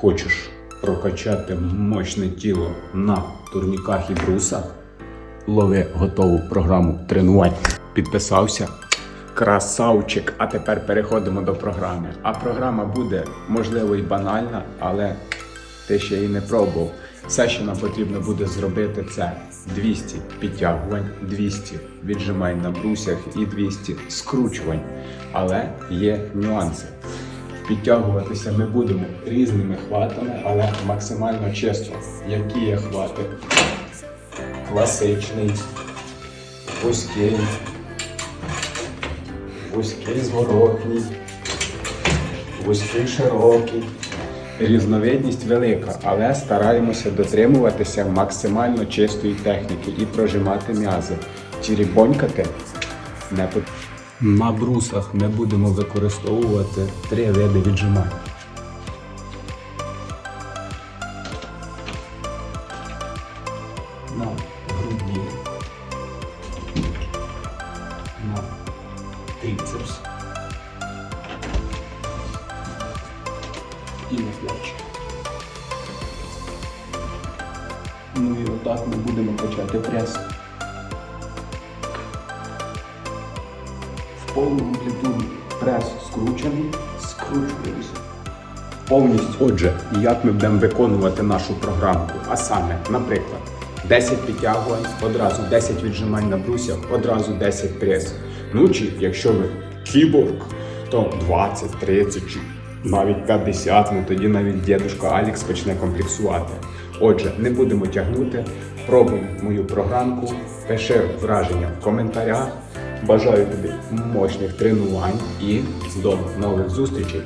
Хочеш прокачати мощне тіло на турніках і брусах? Лови готову програму тренувань. Підписався? Красавчик! А тепер переходимо до програми. А програма буде, можливо, і банальна, але ти ще її не пробував. Все, що нам потрібно буде зробити, це 200 підтягувань, 200 віджимань на брусях і 200 скручувань. Але є нюанси. Підтягуватися ми будемо різними хватами, але максимально чисто. Які є хвати? Класичний, вузький, вузький зворотній, вузький широкий. Різновидність велика, але стараємося дотримуватися максимально чистої техніки і прожимати м'язи. Тірібонькати не потрібно. На брусах ми будемо використовувати три види віджимань. На грудні, на трицепс і на плечі. Ну і отак ми будемо качати прес. В повну амплітуду. Прес скручений, скручуємося. Повністю. Отже, як ми будемо виконувати нашу програмку? А саме, наприклад, 10 підтягувань, одразу 10 віджимань на брусях, одразу 10 прес. Ну чи якщо ви кіборг, то 20, 30 чи навіть 50, ну тоді навіть дідушка Алікс почне комплексувати. Отже, не будемо тягнути, пробуй мою програмку, пиши враження в коментарях. Бажаю тобі мощних тренувань і до нових зустрічей.